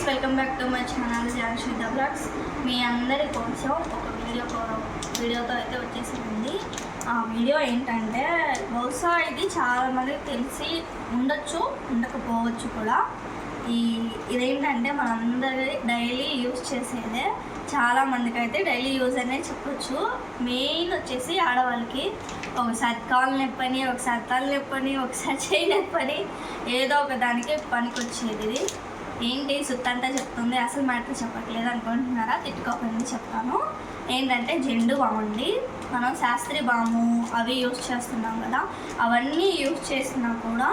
Friends welcome back to my channel Janshitha blogs మీ అందరి కోసం ఒక వీడియో వీడియోతో అయితే వచ్చేసింది. ఆ వీడియో ఏంటంటే బహుశా ఇది చాలామందికి తెలిసి ఉండొచ్చు ఉండకపోవచ్చు కూడా. ఈ ఇదేంటంటే మనందరి డైలీ యూజ్ చేసేదే. చాలామందికి అయితే డైలీ యూజ్ అనేది చెప్పొచ్చు. మెయిన్ వచ్చేసి ఆడవాళ్ళకి ఒకసారి కాలు నొప్పని ఒకసారి తల నొప్పని ఒకసారి చేయి నొప్పని ఏదో ఒక దానికి పనికొచ్చేది. ఇది ఏంటి సుత్తంతా చెప్తుంది? అసలు మ్యాటర్ చెప్పట్లేదు అనుకుంటున్నారా? తిట్టుకోకండి చెప్తాను. ఏంటంటే జెండు బాగుండి మనం శాస్త్రీ బాము అవి యూజ్ చేస్తున్నాం కదా. అవన్నీ యూజ్ చేసినా కూడా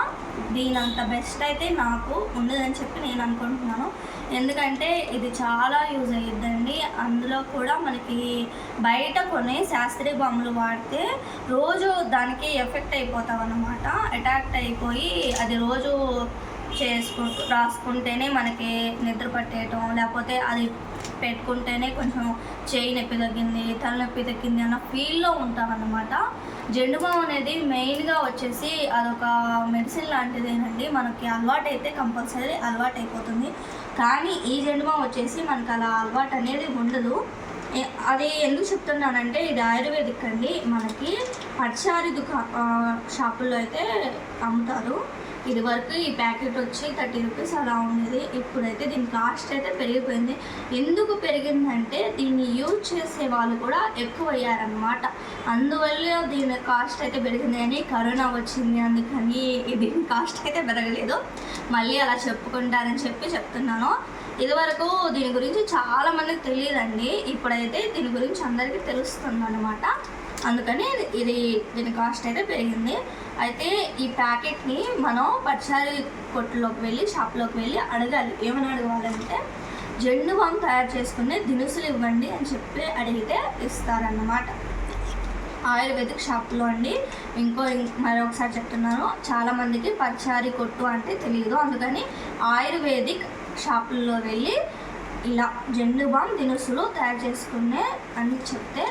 దీనంత బెస్ట్ అయితే నాకు ఉండదని చెప్పి నేను అనుకుంటున్నాను. ఎందుకంటే ఇది చాలా యూజ్ అయ్యిద్దండి అందులో కూడా మనకి బయట కొనే శాస్త్రీ బాంబులు వాడితే రోజు దానికి ఎఫెక్ట్ అయిపోతాం అన్నమాట అటాక్ట్ అయిపోయి అది రోజు చేసుకుంటూ రాసుకుంటేనే మనకి నిద్ర పట్టేయటం లేకపోతే అది పెట్టుకుంటేనే కొంచెం చేయి నొప్పి తగ్గింది తలనొప్పి తగ్గింది అన్న ఫీల్లో ఉంటామన్నమాట. జెండు బామ్ అనేది మెయిన్గా వచ్చేసి అదొక మెడిసిన్ లాంటిదేనండి. మనకి అలవాటు అయితే కంపల్సరీ అలవాటు అయిపోతుంది కానీ ఈ జెండు బామ్ వచ్చేసి మనకు అలా అలవాటు అనేది ఉండదు. అది ఎందుకు చెప్తున్నానంటే ఇది ఆయుర్వేదిక్ అండి. మనకి పచ్చారి దుకా షాపుల్లో అయితే అమ్ముతారు. ఇది వరకు ఈ ప్యాకెట్ వచ్చి థర్టీ రూపీస్ అలా ఉండేది. ఇప్పుడైతే దీని కాస్ట్ అయితే పెరిగిపోయింది. ఎందుకు పెరిగిందంటే దీన్ని యూజ్ చేసే వాళ్ళు కూడా ఎక్కువ అయ్యారనమాట అందువల్ల దీని కాస్ట్ అయితే పెరిగింది కానీ కరోనా వచ్చింది అందుకని దీని కాస్ట్ అయితే పెరగలేదు. మళ్ళీ అలా చెప్పుకుంటారని చెప్పి చెప్తున్నాను. ఇదివరకు దీని గురించి చాలామందికి తెలియదండి. ఇప్పుడైతే దీని గురించి అందరికీ తెలుస్తుంది అనమాట అందుకని ఇది దీని కాస్ట్ అయితే పెరిగింది. అయితే ఈ ప్యాకెట్ని మనం పచ్చారి కొట్టులోకి వెళ్ళి షాప్లోకి వెళ్ళి అడగాలి. ఏమని అడగాలంటే జెండు బామ్ తయారు చేసుకునే దినుసులు ఇవ్వండి అని చెప్పి అడిగితే ఇస్తారన్నమాట. ఆయుర్వేదిక్ షాప్లో అండి. ఇంకో మరొకసారి చెప్తున్నాను. చాలామందికి పచ్చారి కొట్టు అంటే తెలియదు అందుకని ఆయుర్వేదిక్ షాపుల్లో వెళ్ళి ఇలా జెండు బామ్ దినుసులు తయారు చేసుకునే అని చెప్తే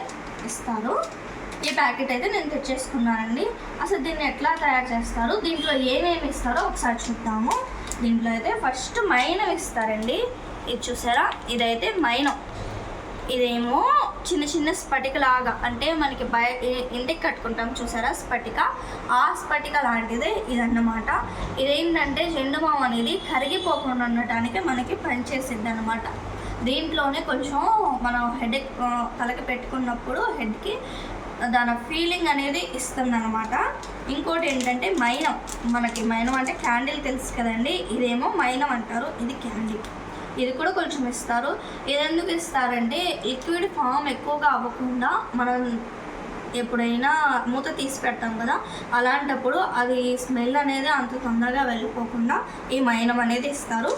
ఇస్తారు. ఈ ప్యాకెట్ అయితే నేను తెచ్చేసుకున్నానండి. అసలు దీన్ని ఎట్లా తయారు చేస్తారు దీంట్లో ఏమేమి ఇస్తారో ఒకసారి చూద్దాము. దీంట్లో అయితే ఫస్ట్ మైనం ఇస్తారండి. ఇది చూసారా? ఇదైతే మైనం. ఇదేమో చిన్న చిన్న స్ఫటిక లాగా అంటే మనకి బయ ఇంటికి కట్టుకుంటాం చూసారా స్ఫటిక? ఆ స్ఫటిక లాంటిదే ఇదన్నమాట. ఇదేంటంటే జెండు మామ అనేది కరిగిపోకుండా ఉండటానికి మనకి పనిచేసిద్ది అనమాట దీంట్లోనే కొంచెం మనం హెడ్ తలకి పెట్టుకున్నప్పుడు హెడ్కి దాని ఫీలింగ్ అనేది ఇస్తుందన్నమాట. ఇంకోటి ఏంటంటే మైనం. మనకి మైనం అంటే క్యాండిల్ తెలుసు కదండి. ఇదేమో మైనం అంటారు. ఇది క్యాండిల్ ఇది కూడా కొంచెం ఇస్తారు. ఇది ఎందుకు ఇస్తారంటే లిక్విడ్ ఫామ్ ఎక్కువగా అవ్వకుండా మనం ఎప్పుడైనా మూత తీసి పెడతాం కదా అలాంటప్పుడు అది స్మెల్ అనేది అంత తొందరగా వెళ్ళిపోకుండా ఈ మైనం అనేది ఇస్తారు.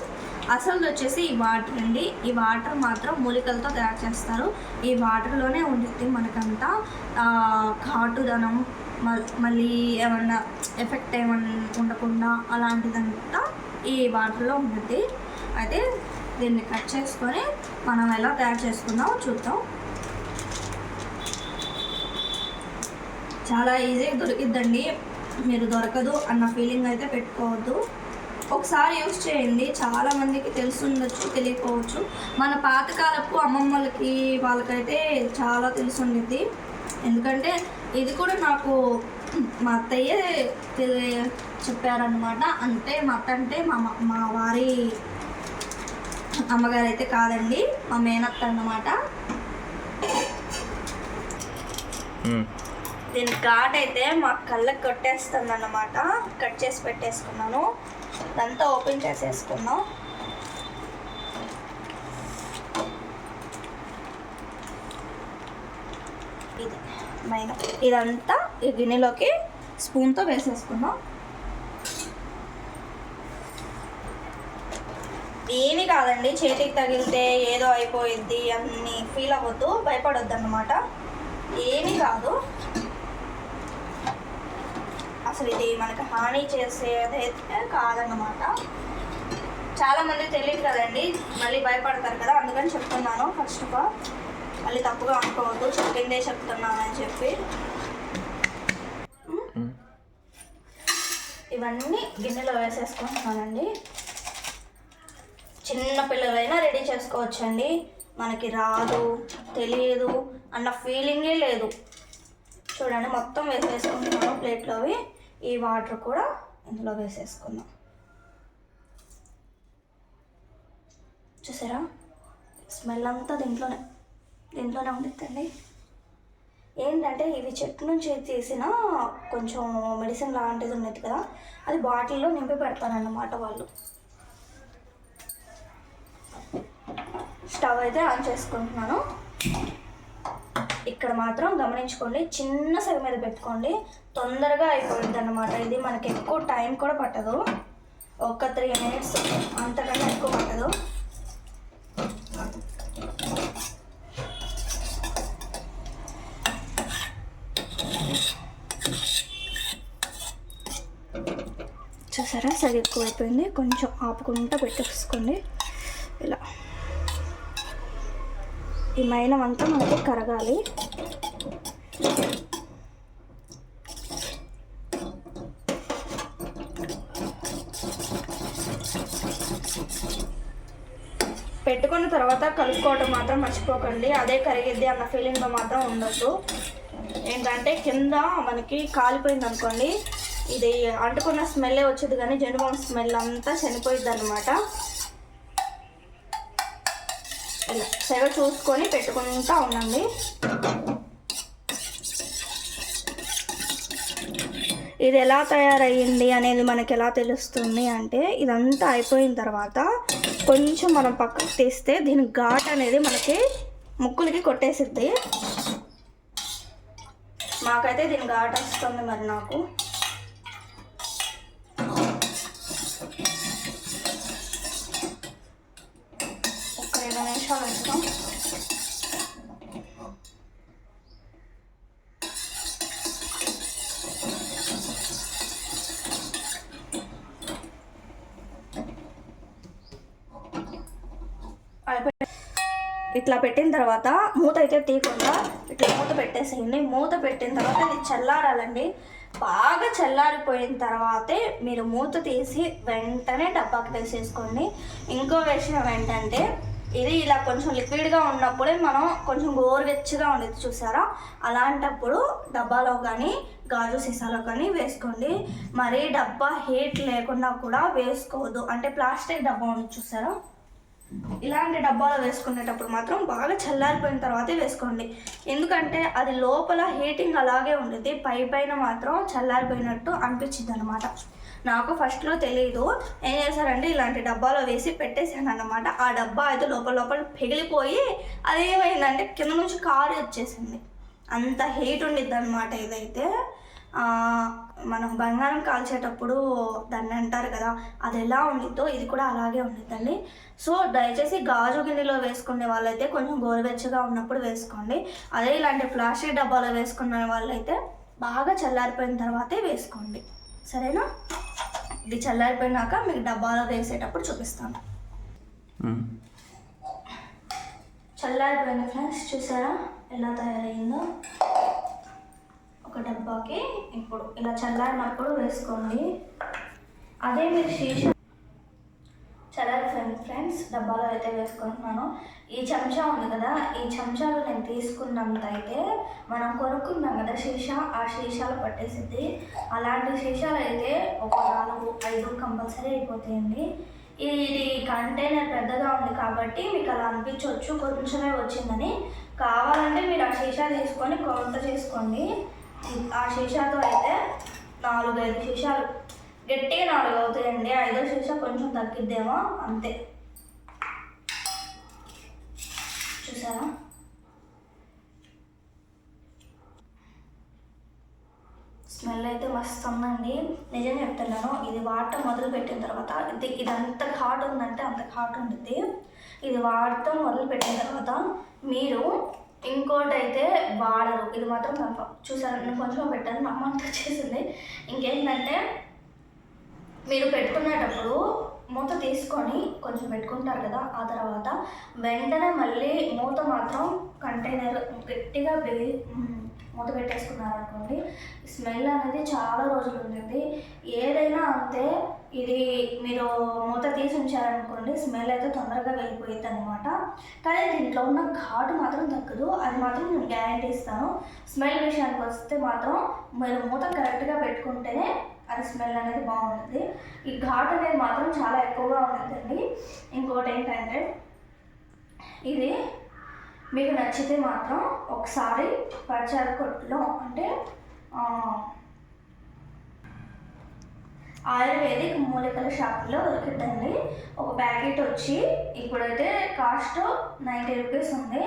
అసలు వచ్చేసి ఈ వాటర్ అండి. ఈ వాటర్ మాత్రం మూలికలతో తయారు చేస్తారు. ఈ వాటర్లోనే ఉంటుంది మనకంతా. ఆ, ఘాటుదనం మ- మళ్ళీ ఏమన్నా ఎఫెక్ట్ ఏమన్నా ఉండకుండా అలాంటిదంతా ఈ వాటర్లో ఉంటుంది అయితే దీన్ని కట్ చేసుకొని మనం ఎలా తయారు చేసుకుందామో చూద్దాం. చాలా ఈజీగా దొరికిద్దండి. మీరు దొరకదు అన్న ఫీలింగ్ అయితే పెట్టుకోవద్దు. ఒకసారి యూస్ చేయండి. చాలా మందికి తెలుసుండొచ్చు తెలియకపోవచ్చు. మన పాతకాలపు అమ్మమ్మలకి వాళ్ళకైతే చాలా తెలుసుండిద్ది ఎందుకంటే ఇది కూడా నాకు మా అత్తయ్యే తెలి- చెప్పారనమాట అంటే మా అత్త అంటే మా మా వారి అమ్మగారు అయితే కాదండి మా మేనత్త అన్నమాట. దీని ఘాట్ అయితే మా కళ్ళకి కొట్టేస్తుంది అన్నమాట కట్ చేసి పెట్టేసుకున్నాను. ఇదంతా ఓపెన్ చేసేసుకున్నాం ఇది మైన ఇదంతా ఈ గిన్నెలోకి స్పూన్తో వేసేసుకున్నాం ఏమి కాదండి చేతికి తగిలితే ఏదో అయిపోయింది అన్ని ఫీల్ అవ్వద్దు భయపడొద్దు అన్నమాట ఏమీ కాదు. అసలు ఇది మనకి హాని చేసేదైతే కాదన్నమాట. చాలా మంది తెలియదు కదండి మళ్ళీ భయపడతారు కదా అందుకని చెప్తున్నాను. ఫస్ట్ ఆఫ్ ఆల్ మళ్ళీ తప్పుగా అనుకోవద్దు చెప్పిందే చెప్తున్నాను అని చెప్పి. ఇవన్నీ గిన్నెలో వేసేసుకుంటున్నానండి. చిన్న పిల్లలైనా రెడీ చేసుకోవచ్చండి. మనకి రాదు తెలియదు అన్న ఫీలింగే లేదు. చూడండి మొత్తం వేసేసుకుంటున్నాను ప్లేట్లోవి ఈ వాటర్ కూడా ఇందులో వేసేసుకుందాం. చూసారా? స్మెల్ అంతా దీంట్లోనే దీంట్లోనే ఉండిద్దండి. ఏంటంటే ఇవి చెట్టు నుంచి తీసిన కొంచెం మెడిసిన్ లాంటిది ఉండేది కదా అది బాటిల్లో నింపి పెడతారన్నమాట వాళ్ళు. స్టవ్ అయితే ఆన్ చేసుకుంటున్నాను. ఇక్కడ మాత్రం గమనించుకోండి చిన్న సగం మీద పెట్టుకోండి తొందరగా అయిపోయింది అన్నమాట ఇది మనకి ఎక్కువ టైం కూడా పట్టదు. ఒక త్రీ మినిట్స్ అంతకన్నా ఎక్కువ పట్టదు. చూసారా? సరి ఎక్కువ అయిపోయింది కొంచెం ఆపుకుంటా పెట్టేసుకోండి ఇలా ఈ మైనం అంతా మనకి కరగాలి. పెట్టుకున్న తర్వాత కలుపుకోవటం మాత్రం మర్చిపోకండి. అదే కరిగిద్ది అన్న ఫీలింగ్లో మాత్రం ఉండొద్దు. ఏంటంటే కింద మనకి కాలిపోయింది అనుకోండి ఇది అంటుకున్న స్మెల్లే వచ్చేది కానీ జెండుబామ్ స్మెల్ అంతా చనిపోయింది అనమాట ఇలా సెగ చూసుకొని పెట్టుకుంటా ఉండండి. ఇది ఎలా తయారయ్యింది అనేది మనకి ఎలా తెలుస్తుంది అంటే ఇదంతా అయిపోయిన తర్వాత కొంచెం మనం పక్కకు తీస్తే దీని ఘాట్ అనేది మనకి ముక్కులకి కొట్టేసిద్ది. మాకైతే దీని ఘాట్ వస్తుంది మరి నాకు ఒక రెండు నిమిషాలు ఉంచుతాం ఇట్లా పెట్టిన తర్వాత మూత అయితే తీయకుండా ఇట్లా మూత పెట్టేసేయండి. మూత పెట్టిన తర్వాత ఇది చల్లారాలండి. బాగా చల్లారిపోయిన తర్వాతే మీరు మూత తీసి వెంటనే డబ్బాకి వేసేసుకోండి. ఇంకో విషయం ఏంటంటే ఇది ఇలా కొంచెం లిక్విడ్గా ఉన్నప్పుడే మనం కొంచెం గోరువెచ్చగా ఉండేది చూసారా? అలాంటప్పుడు డబ్బాలో కానీ గాజు సీసాలో కానీ వేసుకోండి. మరీ డబ్బా హీట్ లేకుండా కూడా వేసుకోవద్దు. అంటే ప్లాస్టిక్ డబ్బా ఉంది చూసారా? ఇలాంటి డబ్బాలో వేసుకునేటప్పుడు మాత్రం బాగా చల్లారిపోయిన తర్వాతే వేసుకోండి. ఎందుకంటే అది లోపల హీటింగ్ అలాగే ఉండేది పై పైన మాత్రం చల్లారిపోయినట్టు అనిపించింది అనమాట నాకు ఫస్ట్లో తెలియదు ఏం చేశారంటే ఇలాంటి డబ్బాలో వేసి పెట్టేశాను అనమాట ఆ డబ్బా అయితే లోపల లోపల పిగిలిపోయి అదేమైందంటే కింద నుంచి కారు వచ్చేసింది. అంత హీట్ ఉండిద్ది అనమాట ఇదైతే మనం బంగారం కాల్చేటప్పుడు దాన్ని అంటారు కదా అది ఎలా ఉండిద్దో ఇది కూడా అలాగే ఉండిద్దండి. సో దయచేసి గాజు గిన్నెలో వేసుకునే వాళ్ళైతే కొంచెం గోరువెచ్చగా ఉన్నప్పుడు వేసుకోండి. అదే ఇలాంటి ప్లాస్టిక్ డబ్బాలో వేసుకున్న వాళ్ళైతే బాగా చల్లారిపోయిన తర్వాతే వేసుకోండి. సరేనా? ఇది చల్లారిపోయినాక మీకు డబ్బాలో వేసేటప్పుడు చూపిస్తాను. చల్లారిపోయిన ఫ్రెండ్స్ చూసారా? ఎలా తయారైందో? ఒక డబ్బాకి ఇప్పుడు ఇలా చల్లారినప్పుడు వేసుకోండి. అదే మీరు శీష చాలా ఫ్రెండ్స్ ఫ్రెండ్స్ డబ్బాలో అయితే వేసుకుంటున్నాను. ఈ చెంచా ఉంది కదా ఈ చెంచాలు నేను తీసుకున్నంత అయితే మనం కొనుక్కున్నాం కదా శీష ఆ శీషాలు పట్టేసిద్ది అలాంటి శీషాలు అయితే ఒక నాలుగు ఐదు కంపల్సరీ అయిపోతాయండి. ఇది కంటైనర్ పెద్దగా ఉంది కాబట్టి మీకు అలా అనిపించవచ్చు కొంచెమే వచ్చిందని. కావాలంటే మీరు ఆ శీషా తీసుకొని కౌంటర్ చేసుకోండి. ఆ శీషాతో అయితే నాలుగు ఐదు శీషాలు గట్టిగా నాలుగు అవుతాయండి. ఐదో చూసా కొంచెం తగ్గిద్దేమో అంతే. చూసారా? స్మెల్ అయితే మస్తు ఉందండి. నిజం చెప్తున్నాను ఇది వాడటం మొదలు పెట్టిన తర్వాత ఇది ఇది అంత ఘాట్ ఉందంటే అంత ఘాట్ ఉంటుంది ఇది వాడటం మొదలు పెట్టిన తర్వాత మీరు ఇంకోటి అయితే వాడరు. ఇది మాత్రం చూసాను నేను కొంచెం పెట్టాను మా అమ్మ వచ్చేసింది ఇంకేంటంటే మీరు పెట్టుకునేటప్పుడు మూత తీసుకొని కొంచెం పెట్టుకుంటారు కదా ఆ తర్వాత వెంటనే మళ్ళీ మూత మాత్రం కంటైనర్ గట్టిగా బిగి మూత పెట్టేసుకున్నారనుకోండి స్మెల్ అనేది చాలా రోజులు ఉంటుంది ఏదైనా అంతే ఇది మీరు మూత తీసి ఉంచారనుకోండి స్మెల్ అయితే తొందరగా వెళ్ళిపోయింది అనమాట కానీ దీంట్లో ఉన్న ఘాటు మాత్రం తగ్గదు అది మాత్రం నేను గ్యారంటీ ఇస్తాను. స్మెల్ విషయానికి వస్తే మాత్రం మీరు మూత కరెక్ట్గా పెట్టుకుంటేనే అది స్మెల్ అనేది బాగుంటుంది. ఈ ఘాట్ అనేది మాత్రం చాలా ఎక్కువగా ఉంటుందండి. ఇంకోటి ఏంటంటే ఇది మీకు నచ్చితే మాత్రం ఒకసారి పచారు కొట్టులో అంటే ఆయుర్వేదిక్ మూలికల షాపులో దొరుకుతుంది. ఒక ప్యాకెట్ వచ్చి ఇప్పుడైతే కాస్ట్ నైంటీ రూపీస్ ఉంది.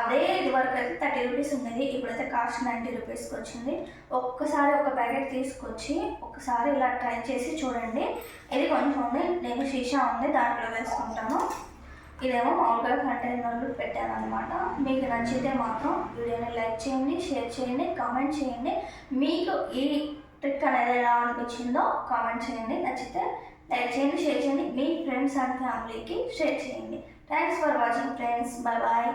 అదే ఇదివరకు అయితే థర్టీ రూపీస్ ఉండేది. ఇప్పుడైతే కాస్ట్ నైంటీ రూపీస్కి వచ్చింది. ఒక్కసారి ఒక ప్యాకెట్ తీసుకొచ్చి ఒకసారి ఇలా ట్రై చేసి చూడండి. ఇది కొంచెం ఉంది. నేను షీషా ఉంది. దాంట్లో వేసుకుంటాను. ఇదేమో మామూలుగా కంటైనర్లు పెట్టాను అనమాట మీకు నచ్చితే మాత్రం వీడియోని లైక్ చేయండి షేర్ చేయండి కామెంట్ చేయండి. మీకు ఈ ట్రిక్ అనేది ఎలా అనిపించిందో కామెంట్ చేయండి. నచ్చితే లైక్ చేయండి షేర్ చేయండి. మీ ఫ్రెండ్స్ అండ్ ఫ్యామిలీకి షేర్ చేయండి. Thanks for watching friends bye bye